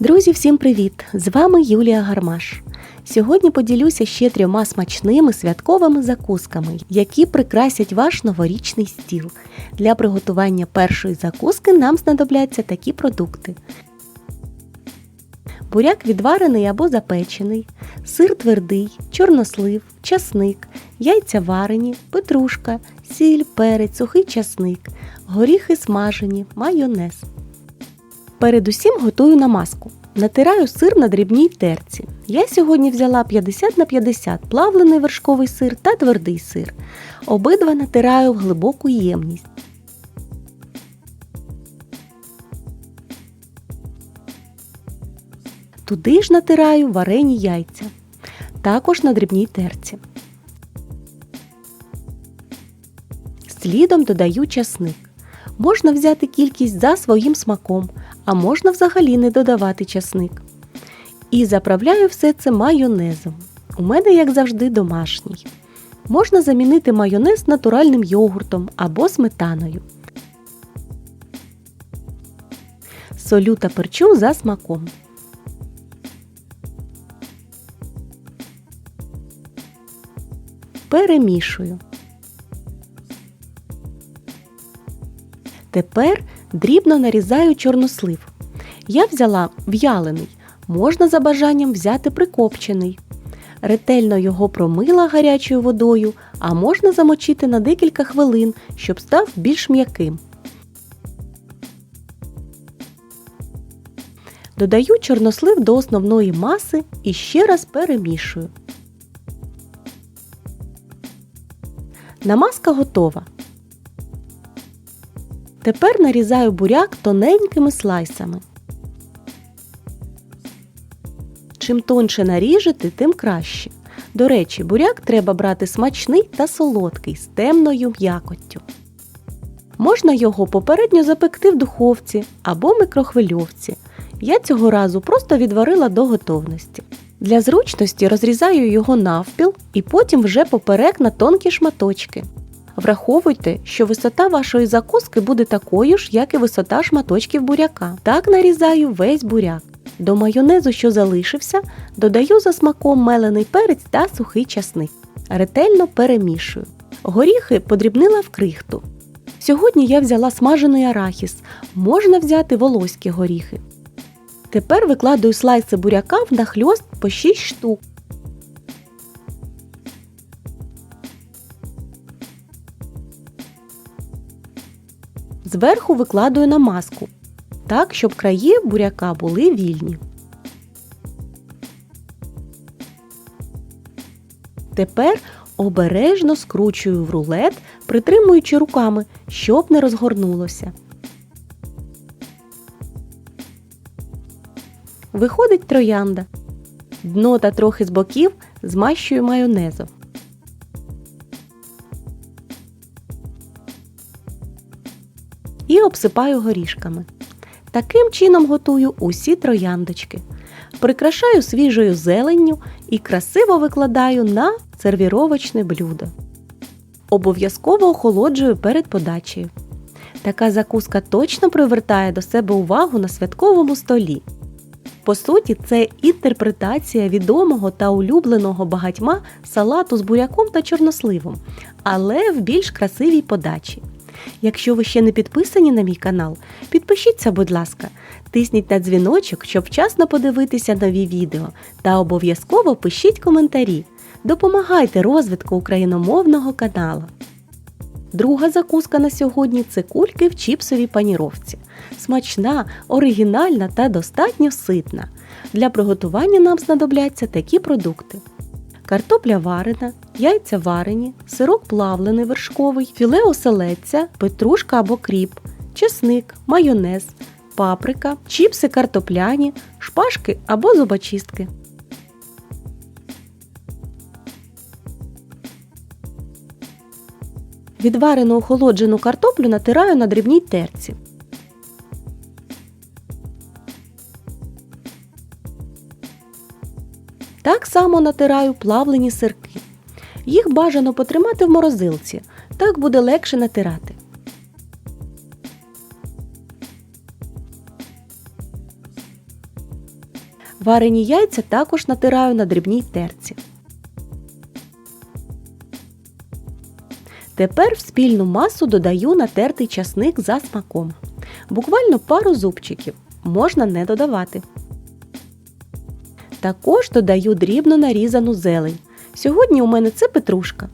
Друзі, всім привіт! З вами Юлія Гармаш. Сьогодні поділюся ще трьома смачними святковими закусками, які прикрасять ваш новорічний стіл. Для приготування першої закуски нам знадобляться такі продукти: буряк відварений або запечений, сир твердий, чорнослив, часник, яйця варені, петрушка, сіль, перець, сухий часник, горіхи смажені, майонез. Передусім готую намазку. Натираю сир на дрібній терці. Я сьогодні взяла 50 на 50 плавлений вершковий сир та твердий сир. Обидва натираю в глибоку ємність. Туди ж натираю варені яйця. Також на дрібній терці. Слідом додаю часник. Можна взяти кількість за своїм смаком, а можна взагалі не додавати часник. І заправляю все це майонезом. У мене, як завжди, домашній. Можна замінити майонез натуральним йогуртом або сметаною. Солю та перчу за смаком. Перемішую. Тепер дрібно нарізаю чорнослив. Я взяла в'ялений, можна за бажанням взяти прикопчений. Ретельно його промила гарячою водою, а можна замочити на декілька хвилин, щоб став більш м'яким. Додаю чорнослив до основної маси і ще раз перемішую. Намазка готова. Тепер нарізаю буряк тоненькими слайсами. Чим тонше наріжете, тим краще. До речі, буряк треба брати смачний та солодкий з темною м'якоттю. Можна його попередньо запекти в духовці або микрохвильовці. Я цього разу просто відварила до готовності. Для зручності розрізаю його навпіл і потім вже поперек на тонкі шматочки. Враховуйте, що висота вашої закуски буде такою ж, як і висота шматочків буряка. Так нарізаю весь буряк. До майонезу, що залишився, додаю за смаком мелений перець та сухий часник. Ретельно перемішую. Горіхи подрібнила в крихту. Сьогодні я взяла смажений арахіс, можна взяти волоські горіхи. Тепер викладаю слайси буряка в нахльост по 6 штук. Зверху викладаю намазку, так, щоб краї буряка були вільні. Тепер обережно скручую в рулет, притримуючи руками, щоб не розгорнулося. Виходить троянда. Дно та трохи з боків змащую майонезом. І обсипаю горішками. Таким чином готую усі трояндочки. Прикрашаю свіжою зеленню і красиво викладаю на сервіровочне блюдо. Обов'язково охолоджую перед подачею. Така закуска точно привертає до себе увагу на святковому столі. По суті, це інтерпретація відомого та улюбленого багатьма салату з буряком та чорносливом, але в більш красивій подачі. Якщо ви ще не підписані на мій канал, підпишіться, будь ласка, тисніть на дзвіночок, щоб вчасно подивитися нові відео, та обов'язково пишіть коментарі. Допомагайте розвитку україномовного каналу. Друга закуска на сьогодні це кульки в чіпсовій паніровці. Смачна, оригінальна та достатньо ситна. Для приготування нам знадобляться такі продукти: картопля варена, яйця варені, сирок плавлений вершковий, філе оселедця, петрушка або кріп, чесник, майонез, паприка, чіпси картопляні, шпажки або зубочистки. Відварену охолоджену картоплю натираю на дрібній терці. Так само натираю плавлені сирки. Їх бажано потримати в морозилці, так буде легше натирати. Варені яйця також натираю на дрібній терці. Тепер в спільну масу додаю натертий часник за смаком. Буквально пару зубчиків можна не додавати. Також додаю дрібно нарізану зелень. Сьогодні у мене це петрушка.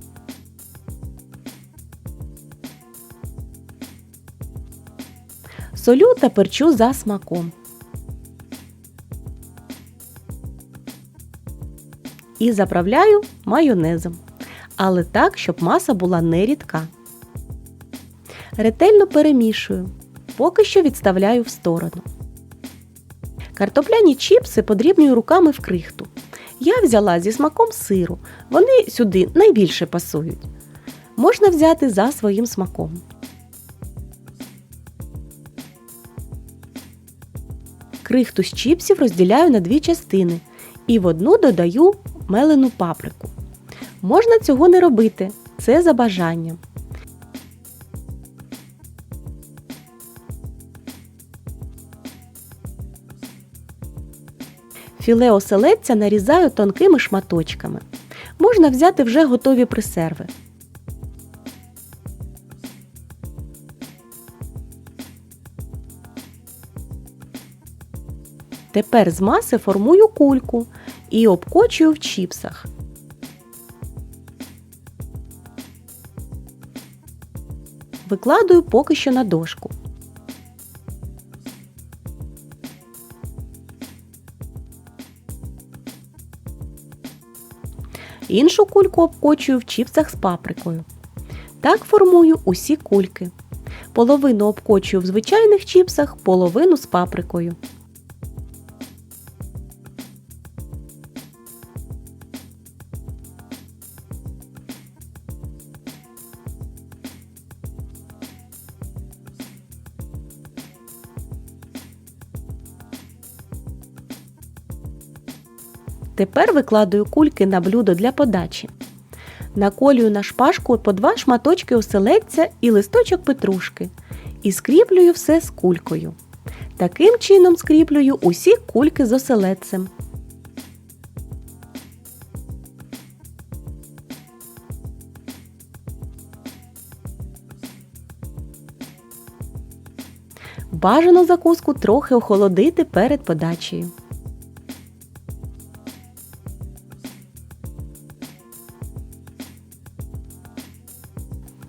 Солю та перчу за смаком. І заправляю майонезом. Але так, щоб маса була не рідка. Ретельно перемішую. Поки що відставляю в сторону. Картопляні чіпси подрібнюю руками в крихту. Я взяла зі смаком сиру. Вони сюди найбільше пасують. Можна взяти за своїм смаком. Крихту з чіпсів розділяю на дві частини і в одну додаю мелену паприку. Можна цього не робити, це за бажанням. Філе оселедця нарізаю тонкими шматочками. Можна взяти вже готові присерви. Тепер з маси формую кульку і обкочую в чіпсах. Викладую поки що на дошку. Іншу кульку обкочую в чіпсах з паприкою. Так формую усі кульки. Половину обкочую в звичайних чіпсах, половину з паприкою. Тепер викладаю кульки на блюдо для подачі. Наколюю на шпажку по два шматочки оселедця і листочок петрушки. І скріплюю все з кулькою. Таким чином скріплюю усі кульки з оселедцем. Бажано закуску трохи охолодити перед подачею.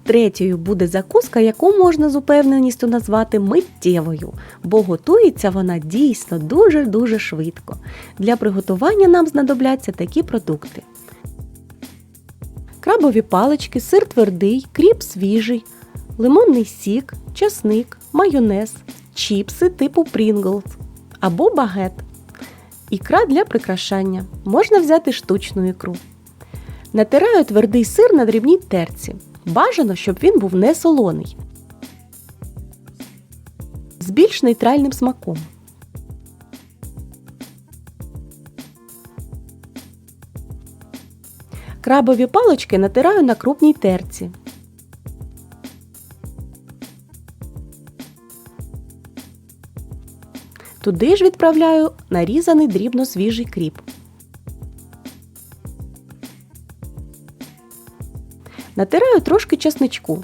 Третьою буде закуска, яку можна з упевненістю назвати миттєвою, бо готується вона дійсно дуже-дуже швидко. Для приготування нам знадобляться такі продукти: крабові палички, сир твердий, кріп свіжий, лимонний сік, часник, майонез, чіпси типу Pringles або багет. Ікра для прикрашання. Можна взяти штучну ікру. Натираю твердий сир на дрібній терці. Бажано, щоб він був не солоний. З більш нейтральним смаком. Крабові палочки натираю на крупній терці. Туди ж відправляю нарізаний дрібно свіжий кріп. Натираю трошки часничку.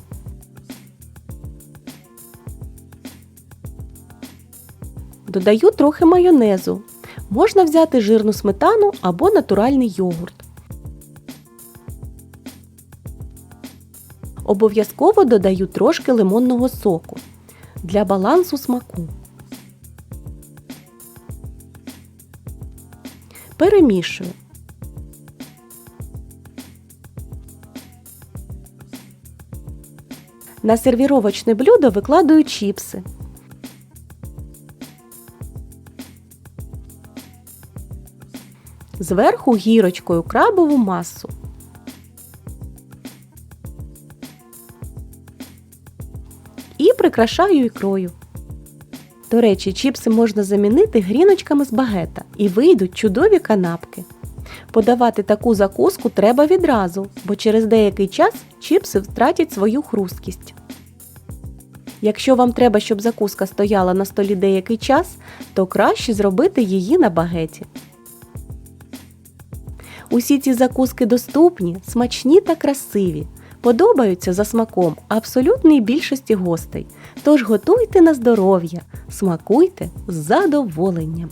Додаю трохи майонезу. Можна взяти жирну сметану або натуральний йогурт. Обов'язково додаю трошки лимонного соку для балансу смаку. Перемішую. На сервіровочне блюдо викладаю чіпси. Зверху гірочкою крабову масу. І прикрашаю ікрою. До речі, чіпси можна замінити гріночками з багета і вийдуть чудові канапки. Подавати таку закуску треба відразу, бо через деякий час чіпси втратять свою хрусткість. Якщо вам треба, щоб закуска стояла на столі деякий час, то краще зробити її на багеті. Усі ці закуски доступні, смачні та красиві. Подобаються за смаком абсолютній більшості гостей. Тож готуйте на здоров'я, смакуйте з задоволенням.